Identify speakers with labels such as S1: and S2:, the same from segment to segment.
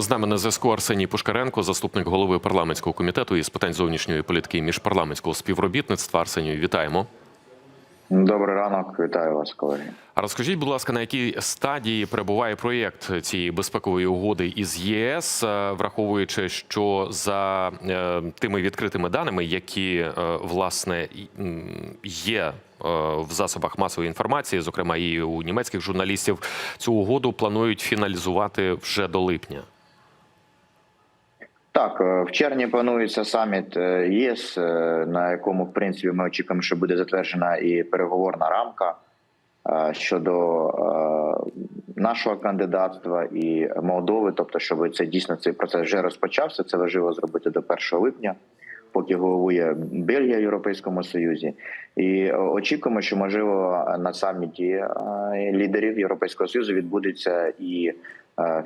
S1: З нами на зв'язку Арсеній Пушкаренко, заступник голови парламентського комітету із питань зовнішньої політики і міжпарламентського співробітництва. Арсенію, вітаємо.
S2: Добрий ранок, вітаю вас, колеги.
S1: А розкажіть, будь ласка, на якій стадії перебуває проєкт цієї безпекової угоди із ЄС, е, враховуючи, що за е, тими відкритими даними, які е, власне є в засобах масової інформації, зокрема і у німецьких журналістів, цю угоду планують фіналізувати вже до липня.
S2: Так, е, в червні планується саміт е, ЄС, е, на якому в принципі ми очікуємо, що буде затверджена і переговорна рамка щодо нашого кандидатства і Молдови. Тобто, щоб це дійсно цей процес вже розпочався. Це важливо зробити до 1 липня, поки головує Бельгія в Європейському Союзі. І очікуємо, що можливо на саміті лідерів Європейського союзу відбудеться і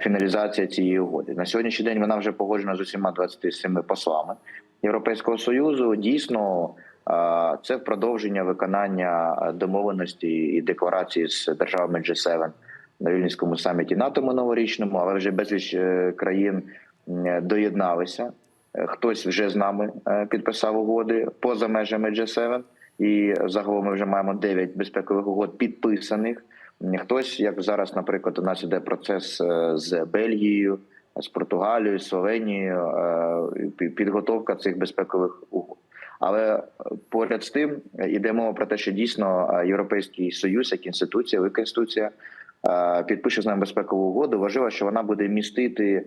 S2: фіналізація цієї угоди. На сьогоднішній день вона вже погоджена з усіма 27 послами Європейського союзу. Дійсно, е, це продовження виконання е, домовленості і декларації з державами G7 на Вільнюському саміті НАТО минулорічному, але вже безліч е, країн доєдналися. Е, Хтось вже з нами е, підписав угоди поза межами G7, і загалом ми вже маємо 9 безпекових угод підписаних. Хтось, як зараз, наприклад, у нас іде процес е, з Бельгією, з Португалією, Словенією, е, підготовка цих безпекових угод. Але е, поряд з тим іде мова про те, що дійсно Європейський Союз, як інституція, виконституція підпише з нами безпекову угоду. Важливо, що вона буде містити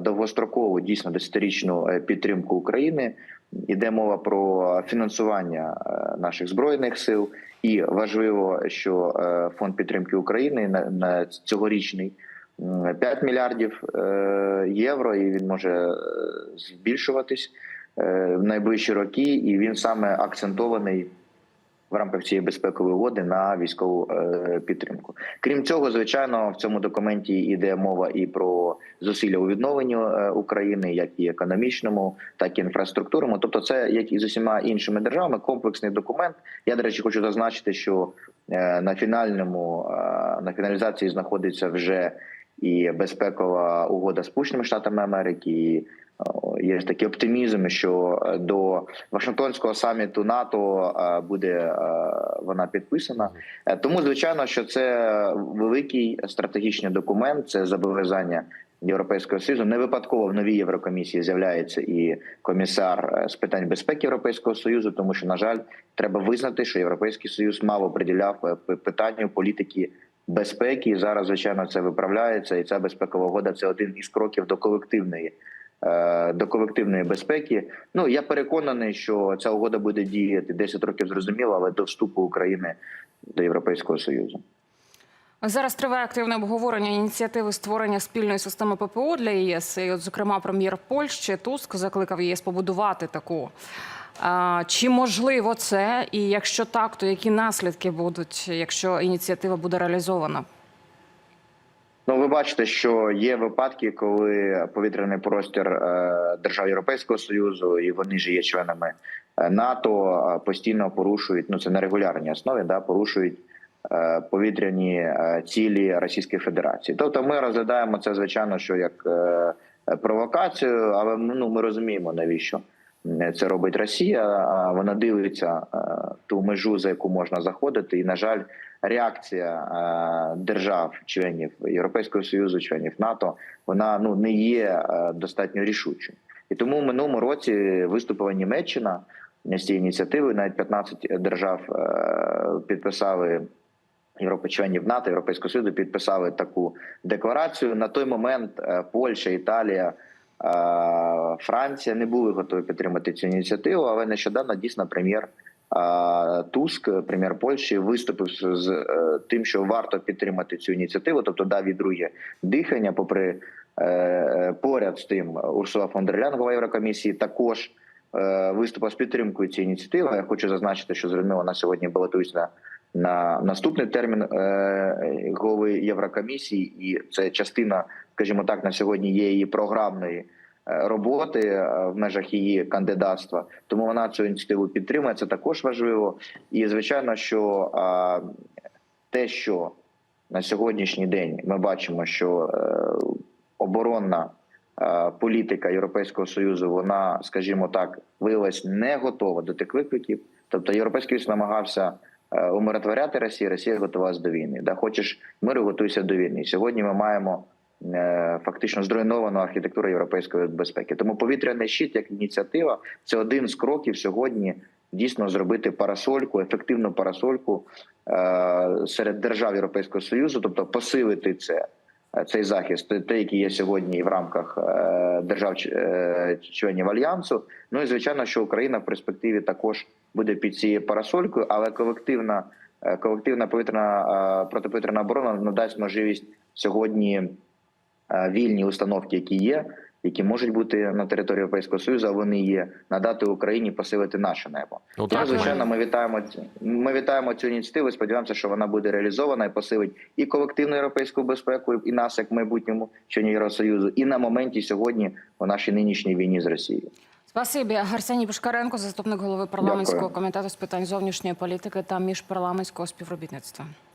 S2: довгострокову, дійсно десятирічну е, підтримку України. Іде мова про фінансування е, наших збройних сил, і важливо, що е, фонд підтримки України на, цьогорічний м, 5 мільярдів е, євро, і він може е, збільшуватись е, в найближчі роки. І він саме акцентований в рамках цієї безпекової угоди на військову е, підтримку. Крім цього, звичайно, в цьому документі йде мова і про зусилля у відновленні е, України, як і економічному, так і інфраструктурному. Тобто, це як і з усіма іншими державами, комплексний документ. Я до речі, хочу зазначити, що е, на фінальному на фіналізації знаходиться вже і безпекова угода з Сполученими Штатами Америки. І, о, Є такий оптимізм, що е, до Вашингтонського саміту НАТО е, буде е, вона підписана. Е, Тому, звичайно, що це великий стратегічний документ, це зобов'язання Європейського союзу. Не випадково в новій Єврокомісії з'являється і комісар е, з питань безпеки Європейського союзу, тому що, на жаль, треба визнати, що Європейський Союз мало приділяв е, питанню політики безпеки. І зараз, звичайно, це виправляється, і ця безпекова угода це один із кроків до колективної. е, До колективної безпеки, ну я переконаний, що ця угода буде діяти 10 років зрозуміло, але до вступу України до Європейського союзу.
S3: Зараз триває активне обговорення ініціативи створення спільної системи ППО для ЄС. І, от, зокрема, прем'єр Польщі Туск закликав ЄС побудувати таку. А, чи можливо це? І якщо так, то які наслідки будуть, якщо ініціатива буде реалізована?
S2: Ну, ви бачите, що є випадки, коли повітряний простір е, держав Європейського союзу, і вони ж є членами е, НАТО, е, постійно порушують. Ну це на регулярній основі, да порушують повітряні цілі Російської Федерації. Тобто, ми розглядаємо це звичайно, що як провокацію, але ну ми розуміємо навіщо. Це робить Росія. Вона дивиться е, ту межу, за яку можна заходити, і на жаль, реакція е, держав, членів Європейського союзу, членів НАТО, вона ну не є е, достатньо рішучою. І тому в минулому році виступила Німеччина з цією ініціативою. Навіть 15 держав підписали. Європи членів НАТО, Європейського Союзу підписали таку декларацію. На той момент Польща, Італія, Франція не були готові підтримати цю ініціативу, але нещодавно дійсно прем'єр е, Туск, прем'єр Польщі, виступив з е, тим, що варто підтримати цю ініціативу, тобто дав і друге дихання. Попри е, поряд з тим, Урсула фон дер Ляйн, голова Єврокомісії, також е, виступив з підтримкою цієї ініціативи. Я хочу зазначити, що зрозуміло на сьогодні балотується на наступний термін е, голови Єврокомісії, і це частина, скажімо так, на сьогодні є її програмної е, роботи е, в межах її кандидатства. Тому вона цю ініціативу підтримує. Це також важливо. І звичайно, що те, що на сьогоднішній день ми бачимо, що оборонна політика Європейського союзу, вона, скажімо так, виявилась не готова до тих викликів. Тобто, європейський союз намагався умиротворяти Росію, Росія готувалася до війни. Да, хочеш миру, готуйся до війни. Сьогодні ми маємо е, фактично зруйновану архітектуру європейської безпеки. Тому повітряний щит як ініціатива це один з кроків сьогодні дійсно зробити парасольку, ефективну парасольку е, серед держав Європейського союзу, тобто посилити це. Е, Цей захист, той, який є сьогодні і в рамках е, держав е, альянсу. Ну і звичайно, що Україна в перспективі також буде під цією парасолькою, але колективна колективна повітряна протиповітряна оборона надасть можливість сьогодні вільні установки, які є, які можуть бути на території Європейського Союзу, а вони є, надати Україні посилити наше небо.
S1: Ну,
S2: Тому,
S1: так,
S2: звичайно, ми вітаємо ці- ми вітаємо цю ініціативу. і Сподіваємося, що вона буде реалізована і посилить і колективну європейську безпеку, і нас як майбутньому членів Євросоюзу, і на моменті сьогодні у нашій нинішній війні з Росією.
S3: Спасибі. Арсеній Пушкаренко, заступник голови парламентського
S2: Дякую.
S3: комітету з питань зовнішньої політики та міжпарламентського співробітництва.